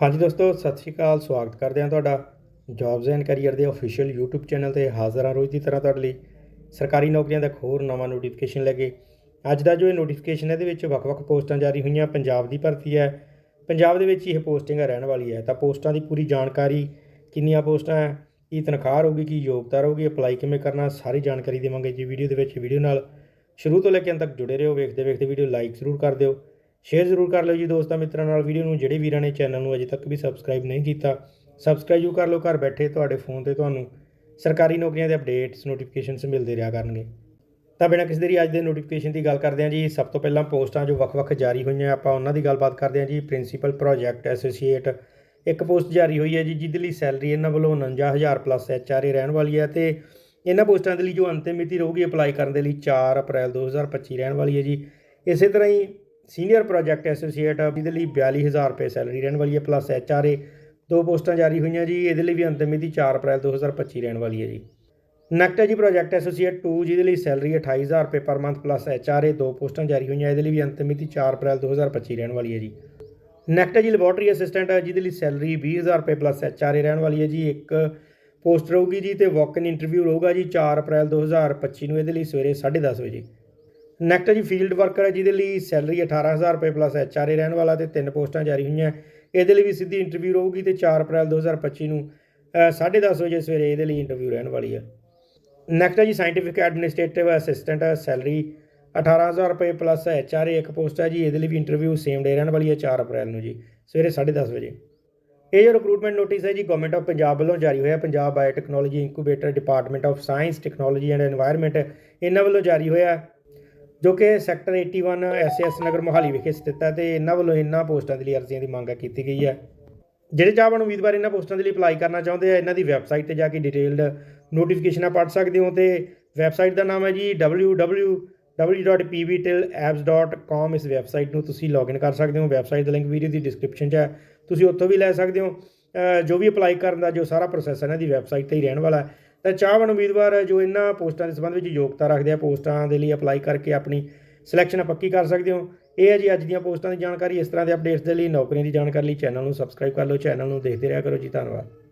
ਹਾਂਜੀ ਦੋਸਤੋ, ਸਤਿ ਸ਼੍ਰੀ ਅਕਾਲ, ਸਵਾਗਤ ਕਰਦੇ ਹਾਂ ਤੁਹਾਡਾ ਜੌਬਸ ਐਂਡ ਕੈਰੀਅਰ ਦੇ ਅਫੀਸ਼ੀਅਲ YouTube ਚੈਨਲ ਤੇ ਹਾਜ਼ਰ ਹਾਂ ਰੋਜ਼ ਦੀ ਤਰ੍ਹਾਂ ਤੁਹਾਡੇ ਲਈ ਸਰਕਾਰੀ ਨੌਕਰੀਆਂ ਦਾ ਇੱਕ ਹੋਰ ਨਵਾਂ ਨੋਟੀਫਿਕੇਸ਼ਨ ਲੈ ਕੇ। ਅੱਜ ਦਾ ਜੋ ਇਹ ਨੋਟੀਫਿਕੇਸ਼ਨ ਹੈ, ਇਹਦੇ ਵਿੱਚ ਵੱਖ-ਵੱਖ ਪੋਸਟਾਂ ਜਾਰੀ ਹੋਈਆਂ। ਪੰਜਾਬ ਦੀ ਭਰਤੀ ਹੈ। ਪੰਜਾਬ ਦੇ ਵਿੱਚ ਹੀ ਇਹ ਪੋਸਟਿੰਗ ਰਹਿਣ ਵਾਲੀ ਹੈ। ਤਾਂ ਪੋਸਟਾਂ ਦੀ ਪੂਰੀ ਜਾਣਕਾਰੀ, ਕਿੰਨੀਆਂ ਪੋਸਟਾਂ ਹੈ, ਕੀ ਤਨਖਾਹ ਰਹੂਗੀ, ਕੀ ਯੋਗਤਾ ਰਹੂਗੀ ਅਪਲਾਈ ਕਿਵੇਂ ਕਰਨਾ, ਸਾਰੀ ਜਾਣਕਾਰੀ ਦੇਵਾਂਗੇ ਜੀ। ਵੀਡੀਓ ਦੇ ਵਿੱਚ, ਵੀਡੀਓ ਨਾਲ ਸ਼ੁਰੂ ਤੋਂ ਲੈ ਕੇ ਅੰਤ ਤੱਕ ਜੁੜੇ ਰਹੋ। ਵੇਖਦੇ ਵੇਖਦੇ ਵੀਡੀਓ ਲਾਈਕ ਜ਼ਰੂਰ ਕਰ ਦਿਓ। ਸ਼ੇਅਰ ਜ਼ਰੂਰ ਕਰ ਲਿਓ ਜੀ ਦੋਸਤਾਂ ਮਿੱਤਰਾਂ ਨਾਲ ਵੀਡੀਓ ਨੂੰ, ਜਿਹੜੇ ਵੀਰਾਂ ਨੇ ਚੈਨਲ ਨੂੰ ਅਜੇ ਤੱਕ ਵੀ ਸਬਸਕ੍ਰਾਈਬ ਨਹੀਂ ਕੀਤਾ ਸਬਸਕ੍ਰਾਈਬ ਜੂ ਕਰ ਲਓ ਘਰ ਬੈਠੇ ਤੁਹਾਡੇ ਫੋਨ ਤੇ ਤੁਹਾਨੂੰ ਸਰਕਾਰੀ ਨੌਕਰੀਆਂ ਦੇ ਅਪਡੇਟਸ ਨੋਟੀਫਿਕੇਸ਼ਨਸ ਮਿਲਦੇ ਰਿਹਾ ਕਰਨਗੇ। ਤਾਂ ਬਿਨਾਂ ਕਿਸੇ ਦੇਰੀ ਅੱਜ ਦੇ ਨੋਟੀਫਿਕੇਸ਼ਨ ਦੀ ਗੱਲ ਕਰਦੇ ਹਾਂ ਜੀ, ਸਭ ਤੋਂ ਪਹਿਲਾਂ ਪੋਸਟਾਂ ਜੋ ਵੱਖ-ਵੱਖ ਜਾਰੀ ਹੋਈਆਂ, ਆਪਾਂ ਉਹਨਾਂ ਦੀ ਗੱਲਬਾਤ ਕਰਦੇ ਹਾਂ ਜੀ ਪ੍ਰਿੰਸੀਪਲ ਪ੍ਰੋਜੈਕਟ ਐਸੋਸੀਏਟ ਇੱਕ ਪੋਸਟ ਜਾਰੀ ਹੋਈ ਹੈ ਜੀ, ਜਿਹਦੇ ਲਈ ਸੈਲਰੀ ਇਹਨਾਂ ਵੱਲੋਂ 49000 ਪਲੱਸ ਐਚਆਰਏ ਰਹਿਣ ਵਾਲੀ ਹੈ ਤੇ ਇਹਨਾਂ ਪੋਸਟਾਂ ਦੇ ਲਈ ਜੋ ਅੰਤਿਮ ਮਿਤੀ ਰਹੂਗੀ ਅਪਲਾਈ ਕਰਨ ਦੇ ਲਈ 4 ਅਪ੍ਰੈਲ 2025 ਰਹਿਣ ਵਾਲੀ ਹੈ ਜੀ। ਇਸੇ ਤਰ੍ਹਾਂ ਹੀ ਸੀਨੀਅਰ ਪ੍ਰੋਜੈਕਟ ਐਸੋਸੀਏਟ ਜਿਹਦੇ ਲਈ 42000 ਰੁਪਏ ਸੈਲਰੀ ਰਹਿਣ ਵਾਲੀ ਹੈ ਪਲੱਸ ਐਚਆਰਏ ਦੋ ਪੋਸਟਾਂ ਜਾਰੀ ਹੋਈਆਂ ਜੀ, ਇਹਦੇ ਲਈ ਵੀ ਅੰਤਿਮ ਮਿਤੀ 4 ਅਪ੍ਰੈਲ 2025 ਰਹਿਣ ਵਾਲੀ ਹੈ ਜੀ। ਨੈਕਟ ਹੈ ਜੀ ਪ੍ਰੋਜੈਕਟ ਐਸੋਸੀਏਟ 2 ਜਿਹਦੇ ਲਈ ਸੈਲਰੀ 28000 ਰੁਪਏ ਪਰ ਮੰਥ ਪਲੱਸ ਐਚਆਰਏ ਦੋ ਪੋਸਟਾਂ ਜਾਰੀ ਹੋਈਆਂ, ਇਹਦੇ ਲਈ ਵੀ ਅੰਤਿਮ ਮਿਤੀ 4 ਅਪ੍ਰੈਲ 2025 ਰਹਿਣ ਵਾਲੀ ਹੈ ਜੀ। ਨੈਕਟ ਹੈ ਜੀ ਲੈਬੋਰਟਰੀ ਅਸਿਸਟੈਂਟ ਹੈ ਜਿਹਦੇ ਲਈ ਸੈਲਰੀ 20000 ਰੁਪਏ ਪਲੱਸ ਐਚਆਰਏ ਰਹਿਣ ਵਾਲੀ ਹੈ ਜੀ। ਇੱਕ ਪੋਸਟ ਰਹੂਗੀ ਜੀ ਤੇ ਵਾਕ ਇਨ ਇੰਟਰਵਿਊ ਰਹੂਗਾ ਜੀ 4 ਅਪ੍ਰੈਲ 2025 ਨੂੰ, ਇਹਦੇ ਲਈ ਸਵੇਰੇ 10:30 ਵਜੇ। ਨੈਕਸਟ ਜੀ ਫੀਲਡ ਵਰਕਰ ਹੈ, ਜਿਹਦੇ ਲਈ ਸੈਲਰੀ 18000 ਰੁਪਏ ਪਲੱਸ ਐਚਆਰਏ ਰਹਿਣ ਵਾਲਾ ਤੇ ਤਿੰਨ ਪੋਸਟਾਂ ਜਾਰੀ ਹੋਈਆਂ। ਇਹਦੇ ਲਈ ਵੀ ਸਿੱਧੀ ਇੰਟਰਵਿਊ ਰਹੂਗੀ ਤੇ 4 ਅਪ੍ਰੈਲ 2025 ਨੂੰ 10:30 ਵਜੇ ਸਵੇਰੇ ਇਹਦੇ ਲਈ ਇੰਟਰਵਿਊ ਰਹਿਣ ਵਾਲੀ ਹੈ। ਨੈਕਸਟ ਹੈ ਜੀ ਸਾਇੰਟੀਫਿਕ ਐਡਮਿਨਿਸਟ੍ਰੇਟਿਵ ਅਸਿਸਟੈਂਟ ਸੈਲਰੀ 18000 ਰੁਪਏ ਪਲੱਸ ਐਚਆਰਏ ਇੱਕ ਪੋਸਟ ਹੈ ਜੀ, ਇਹਦੇ ਲਈ ਵੀ ਇੰਟਰਵਿਊ ਸੇਮ ਡੇ ਰਹਿਣ ਵਾਲੀ ਹੈ 4 ਅਪ੍ਰੈਲ ਨੂੰ ਜੀ, ਸਵੇਰੇ 10:30 ਵਜੇ। ਇਹ ਜੋ ਰਿਕਰੂਟਮੈਂਟ ਨੋਟਿਸ ਹੈ ਜੀ ਗਵਰਨਮੈਂਟ ਆਫ ਪੰਜਾਬ ਵੱਲੋਂ ਜਾਰੀ ਹੋਇਆ Punjab biotechnology incubator department of science technology and environment ਇਹਨਾਂ ਵੱਲੋਂ ਜਾਰੀ ਹੋਇਆ। ਜੋ ਕਿ ਸੈਕਟਰ 81 ਐਸਐਸ ਨਗਰ ਮੋਹਾਲੀ ਵਿਖੇ ਸਥਿਤ ਹੈ ਤੇ ਇਹਨਾਂ ਵੱਲੋਂ ਇਹਨਾਂ ਪੋਸਟਾਂ ਦੇ ਲਈ ਅਰਜ਼ੀਆਂ ਦੀ ਮੰਗ ਕੀਤੀ ਗਈ ਹੈ। ਜਿਹੜੇ ਚਾਹਵਾਨ ਉਮੀਦਵਾਰ ਇਹਨਾਂ ਪੋਸਟਾਂ ਦੇ ਲਈ ਅਪਲਾਈ ਕਰਨਾ ਚਾਹੁੰਦੇ ਆ, ਇਹਨਾਂ ਦੀ ਵੈਬਸਾਈਟ ਤੇ ਜਾ ਕੇ ਡਿਟੇਲਡ ਨੋਟੀਫਿਕੇਸ਼ਨਾਂ ਪੜ੍ਹ ਸਕਦੇ ਹੋ ਤੇ ਵੈਬਸਾਈਟ ਦਾ ਨਾਮ ਹੈ ਜੀ www.pvtilapps.com ਇਸ ਵੈਬਸਾਈਟ ਨੂੰ ਤੁਸੀਂ ਲੌਗਇਨ ਕਰ ਸਕਦੇ ਹੋ, ਵੈਬਸਾਈਟ ਦਾ ਲਿੰਕ ਵੀਡੀਓ ਦੀ ਡਿਸਕ੍ਰਿਪਸ਼ਨ 'ਚ ਹੈ, ਤੁਸੀਂ ਉੱਥੋਂ ਵੀ ਲੈ ਸਕਦੇ ਹੋ। ਜੋ ਵੀ ਅਪਲਾਈ ਕਰਨ ਦਾ ਜੋ ਸਾਰਾ ਪ੍ਰੋਸੈਸ ਹੈ, ਇਹਨਾਂ ਦੀ ਵੈਬਸਾਈਟ ਤੇ ਹੀ ਰਹਿਣ ਵਾਲਾ ਹੈ। ਤਾਂ ਚਾਹਵਾਨ ਉਮੀਦਵਾਰ ਜੋ ਇਹਨਾਂ ਪੋਸਟਾਂ ਦੇ ਸੰਬੰਧ ਵਿੱਚ ਯੋਗਤਾ ਰੱਖਦੇ ਆ, ਪੋਸਟਾਂ ਦੇ ਲਈ ਅਪਲਾਈ ਕਰਕੇ ਆਪਣੀ ਸਿਲੈਕਸ਼ਨ ਪੱਕੀ ਕਰ ਸਕਦੇ ਹੋ। ਇਹ ਹੈ ਜੀ ਅੱਜ ਦੀਆਂ ਪੋਸਟਾਂ ਦੀ ਜਾਣਕਾਰੀ। ਇਸ ਤਰ੍ਹਾਂ ਦੇ ਅਪਡੇਟਸ ਦੇ ਲਈ ਨੌਕਰੀਆਂ ਦੀ ਜਾਣਕਾਰੀ ਲਈ ਚੈਨਲ ਨੂੰ ਸਬਸਕ੍ਰਾਈਬ ਕਰ ਲਓ। ਚੈਨਲ ਨੂੰ ਦੇਖਦੇ ਰਿਹਾ ਕਰੋ ਜੀ। ਧੰਨਵਾਦ।